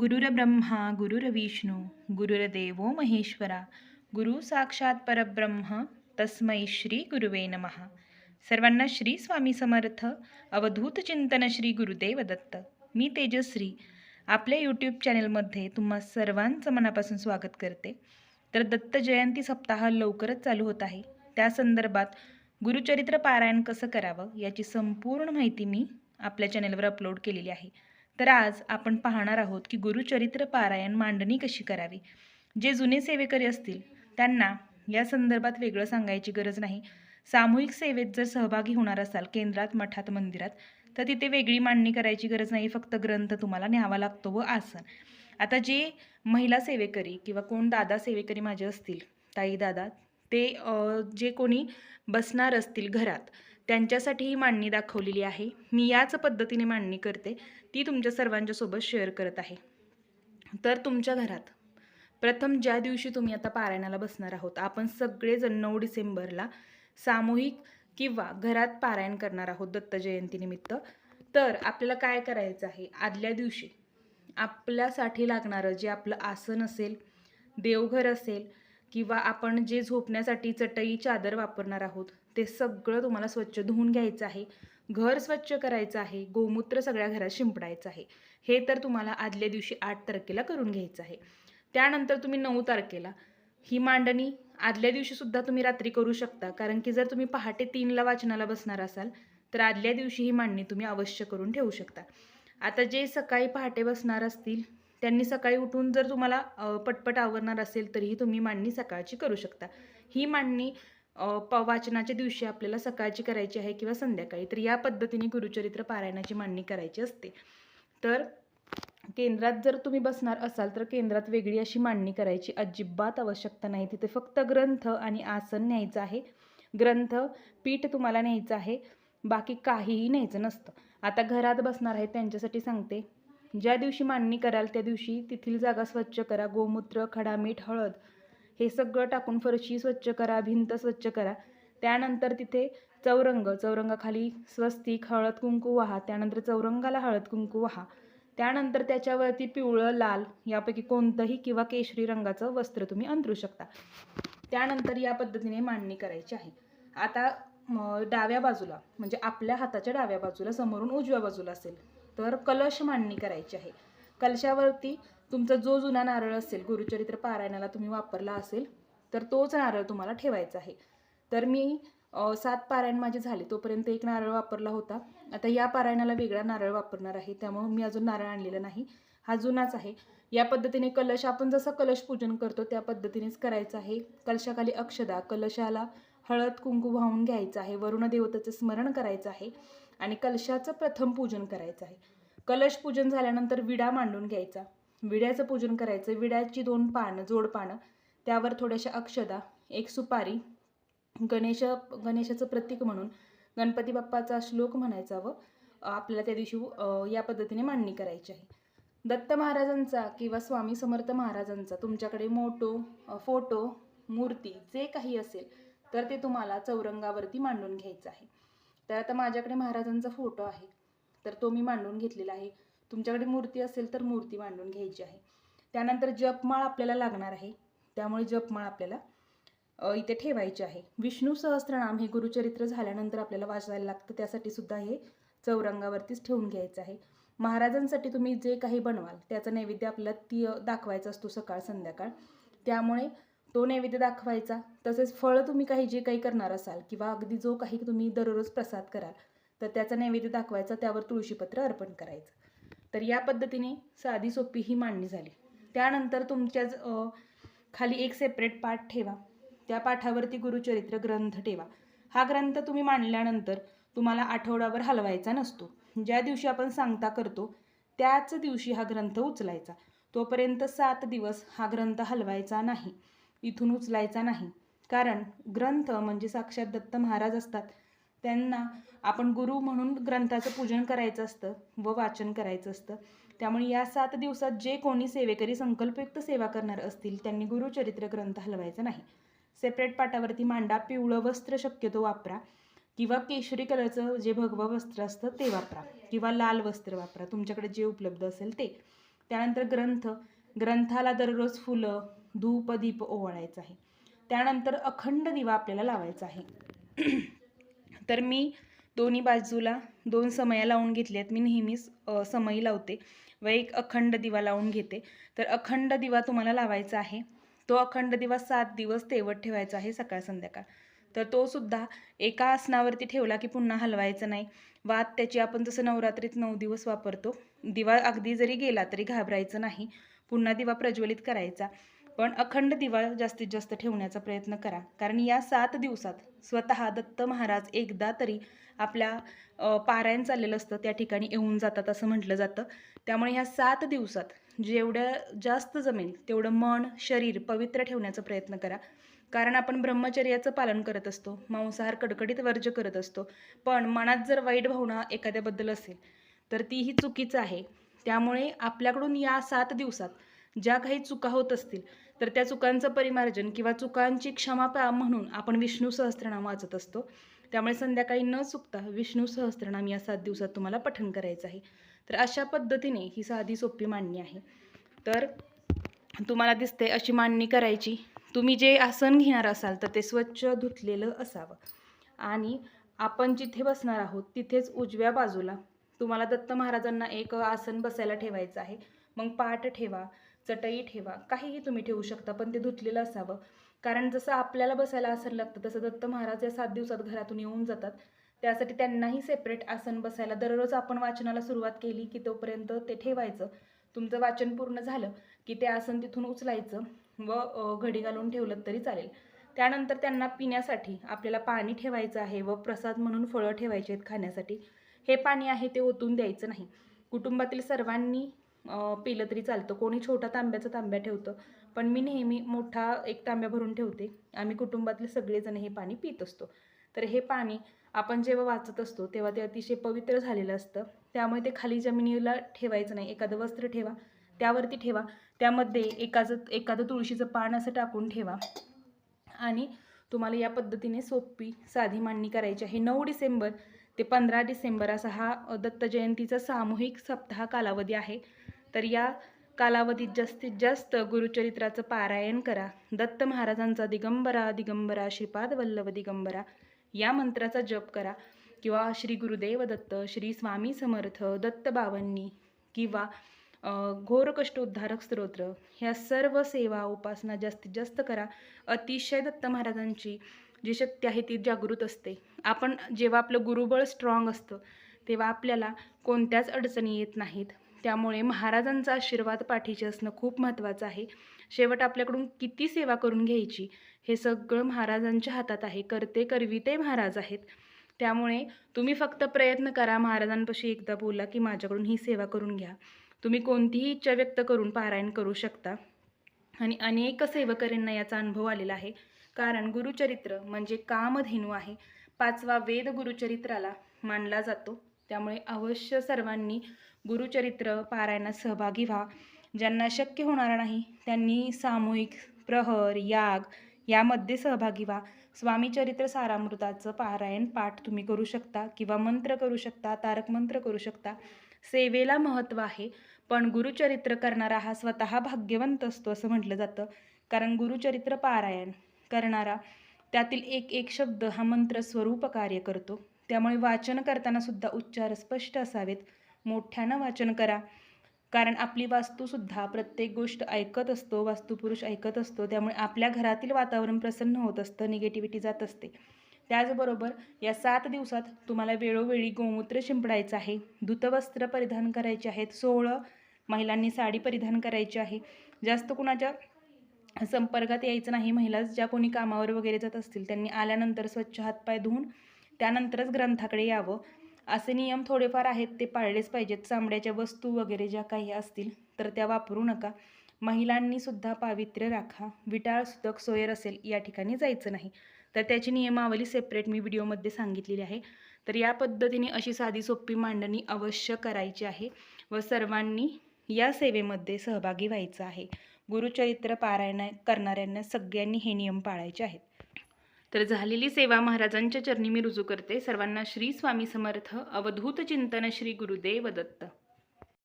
गुरुर्ब्रह्मा गुरुरविष्णू गुरुरदेवो महेश्वरा गुरु साक्षात परब्रह्म तस्मै श्री गुरुवे नमहा सर्वांना श्री स्वामी समर्थ. अवधूत चिंतन श्री गुरुदेव दत्त. मी तेजश्री. आपल्या यूट्यूब चॅनलमध्ये तुम्हा सर्वांचं मनापासून स्वागत करते. तर दत्त जयंती सप्ताह लवकरच चालू होत आहे. त्या संदर्भात गुरुचरित्र पारायण कसं करावं याची संपूर्ण माहिती मी आपल्या चॅनलवर अपलोड केलेली आहे. तर आज आपण पाहणार आहोत की गुरुचरित्र पारायण मांडणी कशी करावी? जे जुने सेवेकरी असतील त्यांना या संदर्भात वेगळं सांगायची गरज नाही. सामूहिक सेवेत जर सहभागी होणार असाल केंद्रात मठात मंदिरात तर तिथे वेगळी मांडणी करायची गरज नाही. फक्त ग्रंथ तुम्हाला न्यावा लागतो व आसन. आता जे महिला सेवेकरी किंवा कोण दादा सेवेकरी माझे असतील ताई दादा ते जे कोणी बसणार असतील घरात त्यांच्यासाठी ही मांडणी दाखवलेली आहे. मी याच पद्धतीने मांडणी करते. ती तुमच्या सर्वांच्यासोबत शेअर करत आहे. तर तुमच्या घरात प्रथम ज्या दिवशी तुम्ही आता पारायणाला बसणार आहोत आपण सगळेजण नऊ डिसेंबरला सामूहिक किंवा घरात पारायण करणार आहोत दत्त जयंतीनिमित्त तर आपल्याला काय करायचं आहे? आदल्या दिवशी आपल्यासाठी लागणारं जे आपलं आसन असेल देवघर असेल किंवा आपण जे झोपण्यासाठी चटई चादर वापरणार आहोत ते सगळं तुम्हाला स्वच्छ धुवून घ्यायचं आहे. घर स्वच्छ करायचं आहे. गोमूत्र सगळ्या घरात शिंपडायचं आहे. हे तर तुम्हाला आदल्या दिवशी आठ तारखेला करून घ्यायचं आहे. त्यानंतर तुम्ही नऊ तारखेला ही मांडणी आदल्या दिवशी सुद्धा तुम्ही रात्री करू शकता. कारण की जर तुम्ही पहाटे तीनला वाचनाला बसणार असाल तर आदल्या दिवशी ही मांडणी तुम्ही अवश्य करून ठेवू शकता. आता जे सकाळी पहाटे बसणार असतील त्यांनी सकाळी उठून जर तुम्हाला पटपट आवरणार असेल तरीही तुम्ही मांडणी सकाळची करू शकता. ही मांडणी वाचनाच्या दिवशी आपल्याला सकाळची करायची आहे किंवा संध्याकाळी तर या पद्धतीने गुरुचरित्र पारायणाची मांडणी करायची असते. तर केंद्रात जर तुम्ही बसणार असाल तर केंद्रात वेगळी अशी मांडणी करायची. अजिबात आवश्यकता नाही. तिथे फक्त ग्रंथ आणि आसन न्यायचं आहे. ग्रंथ पीठ तुम्हाला न्यायचं आहे. बाकी काहीही न्यायचं नसतं. आता घरात बसणार आहे त्यांच्यासाठी सांगते. ज्या दिवशी मांडणी कराल त्या दिवशी तेथील जागा स्वच्छ करा. गोमूत्र खडा मीठ हळद हे सगळं टाकून फरशी स्वच्छ करा भिंत स्वच्छ करा. त्यानंतर तिथे चौरंग चौरंगाखाली स्वस्तिक हळद कुंकू वाहा. त्यानंतर चौरंगाला हळद कुंकू वाहा. त्यानंतर त्याच्यावरती पिवळं लाल यापैकी कोणतंही किंवा केशरी रंगाचं वस्त्र तुम्ही अंतरू शकता. त्यानंतर या पद्धतीने मांडणी करायची आहे. आता डाव्या बाजूला म्हणजे आपल्या हाताच्या डाव्या बाजूला समोरून उजव्या बाजूला असेल तर कलश मांडणी करायची आहे. कलशावरती तुमचा जो जुना नारळ असेल गुरुचरित्र पारायणाला तुम्ही वापरला असेल तर तोच नारळ तुम्हाला ठेवायचा आहे. तर मी सात पारायण माझे झाले तोपर्यंत एक नारळ वापरला होता. आता या पारायणाला वेगळा नारळ वापरणार आहे त्यामुळे मी अजून नारळ आणलेला नाही. हा जुनाच आहे. या पद्धतीने कलश आपण जसं कलश पूजन करतो त्या पद्धतीनेच करायचं आहे. कलशाखाली अक्षदा कलशाला हळद कुंकू वाहून घ्यायचं आहे. वरुण देवतेचं स्मरण करायचं आहे. आणि कलशाचं प्रथम पूजन करायचं आहे. कलश पूजन झाल्यानंतर विडा मांडून घ्यायचा. विड्याचं पूजन करायचं विड्याची दोन पानं जोड पानं त्यावर थोड्याशा अक्षदा एक सुपारी गणेश गणेशाचं प्रतीक म्हणून गणपती बाप्पाचा श्लोक म्हणायचा व आपल्याला त्या दिवशी या पद्धतीने मांडणी करायची आहे. दत्त महाराजांचा किंवा स्वामी समर्थ महाराजांचा तुमच्याकडे मोटो फोटो मूर्ती जे काही असेल तर ते तुम्हाला चौरंगावरती मांडून घ्यायचं आहे. तर आता माझ्याकडे महाराजांचा फोटो आहे. तर तो मी मांडून घेतलेला आहे. तुमच्याकडे मूर्ती असेल तर मूर्ती मांडून घ्यायची आहे. त्यानंतर जपमाळ आपल्याला लागणार आहे. त्यामुळे जपमाळ आपल्याला इथे ठेवायची आहे. विष्णू सहस्त्रनाम हे गुरुचरित्र झाल्यानंतर आपल्याला वाचायला लागतं. त्यासाठी सुद्धा हे चौरंगावरतीच ठेवून घ्यायचं आहे. महाराजांसाठी तुम्ही जे काही बनवाल त्याचा नैवेद्य आपल्याला ती दाखवायचा असतो सकाळ संध्याकाळ. त्यामुळे तो नैवेद्य दाखवायचा. तसेच फळं तुम्ही काही जे काही करणार असाल किंवा अगदी जो काही तुम्ही दररोज प्रसाद कराल तर त्याचा नैवेद्य दाखवायचा. त्यावर तुळशीपत्र अर्पण करायचं. तर या पद्धतीने साधी सोपी ही मांडणी झाली. त्यानंतर तुमच्याच खाली एक सेपरेट पाठ ठेवा. त्या पाठावरती गुरुचरित्र ग्रंथ ठेवा. हा ग्रंथ तुम्ही मांडल्यानंतर तुम्हाला आठवड्यावर हलवायचा नसतो. ज्या दिवशी आपण सांगता करतो त्याच दिवशी हा ग्रंथ उचलायचा. तोपर्यंत सात दिवस हा ग्रंथ हलवायचा नाही. इथून उचलायचा नाही. कारण ग्रंथ म्हणजे साक्षात दत्त महाराज असतात त्यांना आपण गुरु म्हणून ग्रंथाचं पूजन करायचं असतं व वाचन करायचं असतं. त्यामुळे या सात दिवसात जे कोणी सेवेकरी संकल्पयुक्त सेवा करणार असतील त्यांनी गुरुचरित्र ग्रंथ हलवायचा नाही. सेपरेट पाटावरती मांडा पिवळं वस्त्र शक्यतो वापरा. किंवा केशरी कलरचं जे भगवं वस्त्र असतं ते वापरा. किंवा लाल वस्त्र वापरा. तुमच्याकडे जे उपलब्ध असेल ते. त्यानंतर ग्रंथ. ग्रंथाला दररोज फुलं धूप दीप ओवाळायचं आहे. त्यानंतर अखंड दिवा आपल्याला लावायचा आहे. तर मी दोन्ही बाजूला दोन समया लावून घेतले आहेत मी नेहमीच समई लावते व एक अखंड दिवा लावून घेते. तर अखंड दिवा तुम्हाला लावायचा आहे. तो अखंड दिवा सात दिवस तेवत ठेवायचा आहे सकाळ संध्याकाळ. तर तो सुद्धा एका आसनावरती ठेवला की पुन्हा हलवायचं नाही. वात त्याची आपण जसं नवरात्रीत नऊ दिवस वापरतो दिवा अगदी जरी गेला तरी घाबरायचं नाही. पुन्हा दिवा प्रज्वलित करायचा. पण अखंड दिवा जास्तीत जास्त ठेवण्याचा प्रयत्न करा. कारण या सात दिवसात स्वतः दत्त महाराज एकदा तरी आपल्या पारायण चाललेलं असतं त्या ठिकाणी येऊन जातात असं म्हटलं जातं. त्यामुळे ह्या सात दिवसात जेवढ्या जास्त जमेल तेवढं मन शरीर पवित्र ठेवण्याचा प्रयत्न करा. कारण आपण ब्रह्मचर्याचं पालन करत असतो मांसाहार कडकडीत वर्ज करत असतो. पण मनात जर वाईट भावना एखाद्याबद्दल असेल तर तीही चुकीचं आहे. त्यामुळे आपल्याकडून या सात दिवसात ज्या काही चुका होत असतील तर त्या चुकांचं परिमार्जन किंवा चुकांची क्षमा म्हणून आपण विष्णू सहस्त्रनाम वाचत असतो. त्यामुळे संध्याकाळी न चुकता विष्णू सहस्त्रनाम या सात दिवसात तुम्हाला पठण करायचं आहे. तर अशा पद्धतीने ही साधी सोपी मांडणी आहे. तर तुम्हाला दिसते अशी मांडणी करायची. तुम्ही जे आसन घेणार असाल तर ते स्वच्छ धुतलेलं असावं. आणि आपण जिथे बसणार आहोत तिथेच उजव्या बाजूला तुम्हाला दत्त महाराजांना एक आसन बसायला ठेवायचं आहे. मग पाठ ठेवा. चटई ठेवा. काहीही तुम्ही ठेवू शकता पण ते धुतलेलं असावं. कारण जसं आपल्याला बसायला आसन लागतं तसं दत्त महाराज या सात दिवसात घरातून येऊन जातात. त्यासाठी त्यांनाही सेपरेट आसन बसायला दररोज आपण वाचनाला सुरुवात केली की तोपर्यंत ते ठेवायचं. तुमचं वाचन पूर्ण झालं की ते आसन तिथून उचलायचं व घडी घालून ठेवलं तरी चालेल. त्यानंतर त्यांना पिण्यासाठी आपल्याला पाणी ठेवायचं आहे व प्रसाद म्हणून फळं ठेवायची आहेत खाण्यासाठी. हे पाणी आहे ते ओतून द्यायचं नाही. कुटुंबातील सर्वांनी पिलं तरी चालतं. कोणी छोटा तांब्याचा तांब्या ठेवतं. पण मी नेहमी मोठा एक तांब्या भरून ठेवते. आम्ही कुटुंबातले सगळेजण हे पाणी पित असतो. तर हे पाणी आपण जेव्हा वाचत असतो तेव्हा ते अतिशय पवित्र झालेलं असतं. त्यामुळे ते खाली जमिनीला ठेवायचं नाही. एखादं वस्त्र ठेवा त्यावरती ठेवा. त्यामध्ये एकाचं एखादं तुळशीचं पान असं टाकून ठेवा. आणि तुम्हाला या पद्धतीने सोपी साधी मांडणी करायची आहे. नऊ डिसेंबर ते पंधरा डिसेंबर असा हा दत्त जयंतीचा सामूहिक सप्ताह कालावधी आहे. तर या कालावधीत जास्तीत जास्त गुरुचरित्राचं पारायण करा. दत्त महाराजांचा दिगंबरा दिगंबरा श्रीपाद वल्लभ दिगंबरा या मंत्राचा जप करा. किंवा श्री गुरुदेव दत्त श्री स्वामी समर्थ दत्त बावन्नी किंवा घोर कष्टोद्धारक स्तोत्र ह्या सर्व सेवा उपासना जास्तीत जास्त करा. अतिशय दत्त महाराजांची जी शक्ती आहे ती जागृत असते. आपण जेव्हा आपलं गुरुबळ स्ट्रॉंग असतं तेव्हा आपल्याला कोणत्याच अडचणी येत नाहीत. त्यामुळे महाराजांचा आशीर्वाद पाठीचे असणं खूप महत्त्वाचं आहे. शेवट आपल्याकडून किती सेवा करून घ्यायची हे सगळं महाराजांच्या हातात आहे. करते करविते महाराज आहेत. त्यामुळे तुम्ही फक्त प्रयत्न करा महाराजांपाशी एकदा बोला की माझ्याकडून ही सेवा करून घ्या. तुम्ही कोणतीही इच्छा व्यक्त करून पारायण करू शकता. आणि अनेक सेवकऱ्यांना याचा अनुभव आलेला आहे. कारण गुरुचरित्र म्हणजे कामधेनू आहे. पाचवा वेद गुरुचरित्राला मानला जातो. त्यामुळे अवश्य सर्वांनी गुरुचरित्र पारायणात सहभागी व्हा. ज्यांना शक्य होणार नाही त्यांनी सामूहिक प्रहर याग यामध्ये सहभागी व्हा. स्वामीचरित्र सारामृताचं पारायण पाठ तुम्ही करू शकता किंवा मंत्र करू शकता तारक मंत्र करू शकता. सेवेला महत्त्व आहे पण गुरुचरित्र करणारा हा स्वतः भाग्यवंत असतो असं म्हटलं जातं. कारण गुरुचरित्र पारायण करणारा. त्यातील एक एक शब्द हा मंत्र स्वरूप कार्य करतो. त्यामुळे वाचन करताना सुद्धा उच्चार स्पष्ट असावेत. मोठ्यानं वाचन करा. कारण आपली वास्तूसुद्धा प्रत्येक गोष्ट ऐकत असतो वास्तुपुरुष ऐकत असतो. त्यामुळे आपल्या घरातील वातावरण प्रसन्न होत असतं निगेटिव्हिटी जात असते. त्याचबरोबर या सात दिवसात तुम्हाला वेळोवेळी गोमूत्र शिंपडायचं आहे. दूतवस्त्र परिधान करायचे आहेत. सोळं महिलांनी साडी परिधान करायची आहे. जास्त कुणाच्या संपर्कात यायचं नाही. महिला ज्या कोणी कामावर वगैरे जात असतील त्यांनी आल्यानंतर स्वच्छ हातपाय धुवून त्यानंतरच ग्रंथाकडे यावं. असे नियम थोडेफार आहेत ते पाळलेच पाहिजेत. चामड्याच्या वस्तू वगैरे ज्या काही असतील तर त्या वापरू नका. महिलांनी सुद्धा पावित्र्य राखा. विटाळ सुतक सोयर असेल या ठिकाणी जायचं नाही. तर त्याची नियमावली सेपरेट मी व्हिडिओमध्ये सांगितलेली आहे. तर या पद्धतीने अशी साधी सोपी मांडणी अवश्य करायची आहे व सर्वांनी या सेवेमध्ये सहभागी व्हायचं आहे. गुरुचरित्र पारायण करणाऱ्यांना सगळ्यांनी हे नियम पाळायचे आहेत. तर झालेली सेवा महाराजांच्या चरणी मी रुजू करते. सर्वांना श्री स्वामी समर्थ. अवधूत चिंतन श्री गुरुदेव दत्त.